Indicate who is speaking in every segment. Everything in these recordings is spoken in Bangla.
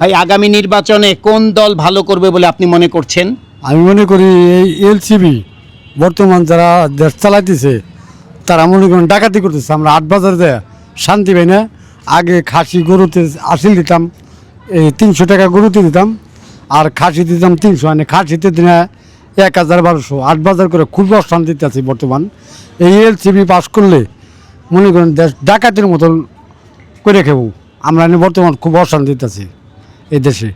Speaker 1: ভাই, আগামী নির্বাচনে কোন দল ভালো করবে বলে আপনি মনে করছেন?
Speaker 2: আমি মনে করি এই এলসিবি বর্তমান যারা দেশ চালাইতেছে, তারা মনে করেন ডাকাতি করতেছে। আমরা আট বাজার দেয় শান্তি পাই না। আগে খাসি গরুতে আসিল দিতাম, এই তিনশো টাকা গরুতে দিতাম, আর খাসি দিতাম তিনশো মানে খাসিতে দিনে এক হাজার বারোশো। আট বাজার করে খুব অশান্তিতে আছি বর্তমান। এই এলসিবি পাস করলে মনে করেন দেশ ডাকাতির মতন করে খেবো। আমরা বর্তমান খুব অশান্তিতে আছি। এই দেশে।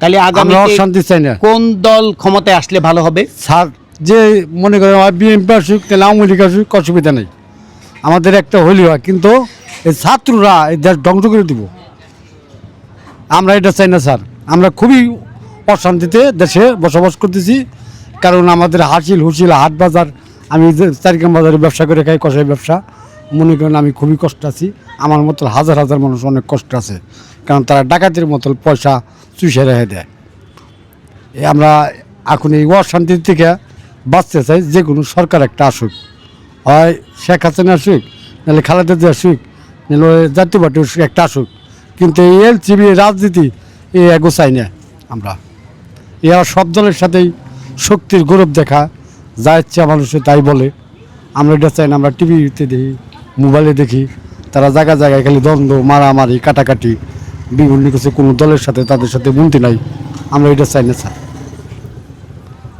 Speaker 1: তাহলে
Speaker 2: আমরা
Speaker 1: আগামী
Speaker 2: অশান্তি চাই না।
Speaker 1: কোন দল ক্ষমতায় আসলে ভালো হবে?
Speaker 2: স্যার যে মনে করেন বিএনপি আসুক তাহলে আওয়ামী লীগ আসুক অসুবিধা নেই। আমাদের একটা হইলে হয় কিন্তু এই ছাত্ররা এই দেশ ধ্বংস করে দিব। আমরা এটা চাই না স্যার। আমরা খুবই অশান্তিতে দেশে বসবাস করতেছি কারণ আমাদের হাসিল হুসিল হাট বাজার আমি চারিকাম বাজারে ব্যবসা করে খাই কষাই ব্যবসা। মনে করেন আমি খুবই কষ্ট আছি। আমার মতো হাজার হাজার মানুষ অনেক কষ্ট আছে। কারণ তারা ডাকাতির মতো পয়সা চুষে রেখে দেয়। আমরা এখন এই অশান্তির থেকে বাঁচতে চাই, যে কোনো সরকার একটা আসুক। হয় শেখ হাসিনা আসুক, নাহলে খালেদা জিয়া আসুক, নাহলে জাতীয় পার্টি একটা আসুক। কিন্তু এই এলসিবি রাজনীতি, এ এগো চাই না আমরা। এরা সব দলের সাথেই শক্তির গৌরব দেখা, যা ইচ্ছা মানুষে তাই বলে। আমরা এটা চাই না, আমরা টিভিতে দেখি। মোবাইলে দেখি তারা জায়গা জায়গায় খালি দ্বন্দ্ব মারামারি কাটাকাটি বিভিন্ন কিছু কোনো দলের সাথে তাদের সাথে বুনতি নাই। আমরা এটা চাই না স্যার।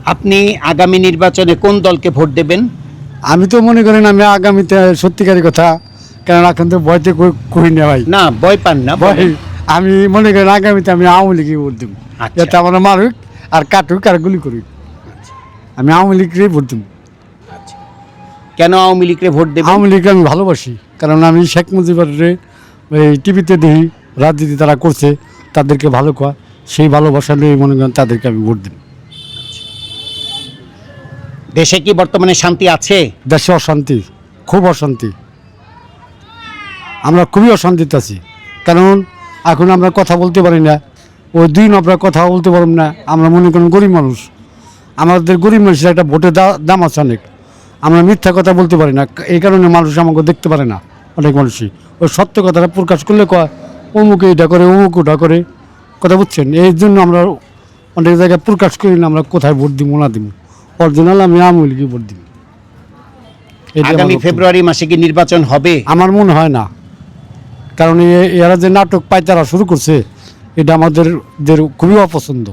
Speaker 1: আপনি আগামী নির্বাচনে কোন দলকে ভোট দেবেন?
Speaker 2: আমি তো মনে করেন আমি আগামীতে সত্যিকারী কথা কারণ এখন তো ভয়তে কই- কই না ভাই।
Speaker 1: না ভয় পান না
Speaker 2: ভয়। আমি মনে করেন আগামীতে আমি আওয়ামী লীগে ভোট দেবো।
Speaker 1: আচ্ছা।
Speaker 2: যাতে আমার মারুক আর কাটুক আর গুলি করুক। আমি আওয়ামী লীগকেই ভোট দেবো।
Speaker 1: কেন আওয়ামী লীগকে ভোট দেবেন?
Speaker 2: আওয়ামী লীগকে আমি ভালোবাসি কারণ আমি শেখ মুজিবের এই টিভিতে দেখি রাজনীতি তারা করছে তাদেরকে ভালো কোয়া সেই ভালোবাসা নিয়ে মনে করেন তাদেরকে আমি ভোট দেব
Speaker 1: দেশে কি বর্তমানে শান্তি আছে?
Speaker 2: দেশে অশান্তি খুব অশান্তি। আমরা খুবই অশান্তিতে আছি কারণ এখন আমরা কথা বলতে পারি না ওই দিন আমরা কথা বলতে পারব না আমরা মনে করেন গরিব মানুষ। আমাদের গরিব মানুষের একটা ভোটের দা- দাম আছে অনেক। আমরা মিথ্যা কথা বলতে পারি না। এই কারণে মানুষ আমাকে দেখতে পারে না অনেক মানুষই। ওই সত্য কথাটা প্রকাশ করলে কয় অমুকে এটা করে অমুক ওটা করে। কথা বুঝছেন? এই জন্য আমরা অনেক জায়গায় প্রকাশ করি না আমরা কোথায় ভোট দিব না দিব। অরিজিনাল আমি আওয়ামী লীগে ভোট দিব।
Speaker 1: আগামী ফেব্রুয়ারি মাসে কি নির্বাচন হবে?
Speaker 2: আমার মনে হয় না। কারণ এরা যে নাটক পায়তারা শুরু করছে এটা আমাদের খুবই অপছন্দ।